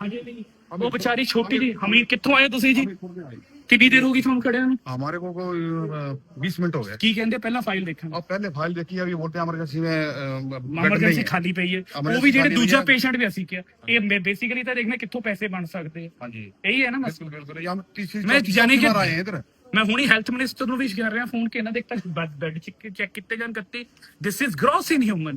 ਹਜੇ ਨਹੀਂ ਉਹ ਵਿਚਾਰੀ ਛੋਟੀ ਜੀ ਹਮੀਰ ਕਿੱਥੋਂ ਆਏ ਤੁਸੀਂ ਜੀ ਕਿੰਨੀ ਦੇਰ ਹੋ ਗਈ ਤੁਹਾਨੂੰ ਖੜਿਆ ਨੂੰ हमारे को कोई बीस मिनट हो गए ਕੀ ਕਹਿੰਦੇ ਪਹਿਲਾਂ ਫਾਈਲ ਦੇਖਾਂਗੇ अब पहले फाइल देखी अभी बोलते हैं इमरजेंसी में अ, बेड नहीं ਐਮਰਜੈਂਸੀ है ਖਾਲੀ ਪਈ ਹੈ ਉਹ Emergency ਵੀ ਜਿਹੜੇ ਖਾਲੀ ਹੋਈ ਦੂਜਾ ਹੈ। ਪੇਸ਼ੈਂਟ ਵੀ ਅਸੀਂ ਕਿਹਾ ਇਹ ਬੇਸਿਕਲੀ ਤਾਂ ਦੇਖਣਾ ਕਿੱਥੋਂ ਪੈਸੇ ਬਣ ਸਕਦੇ ਆ हाँ जी ਇਹੀ ਹੈ ਨਾ ਮਸਲਾ बिल्कुल बिल्कुल ये हम तीसरी मैं चौथी जाने चौथी के- बार आए हैं इधर ਮੈਂ ਹੁਣੀ ਹੈਲਥ ਮਿਨਿਸਟਰ ਨੂੰ ਵੀ ਕਰ ਰਿਹਾ ਫੋਨ ਕਿ ਇਹਨਾਂ ਦੇ ਇੱਕ ਤਾਂ ਬੈੱਡ ਚੈੱਕ ਕੀਤੇ ਜਾਣ ਕੱਤੇ this is gross inhuman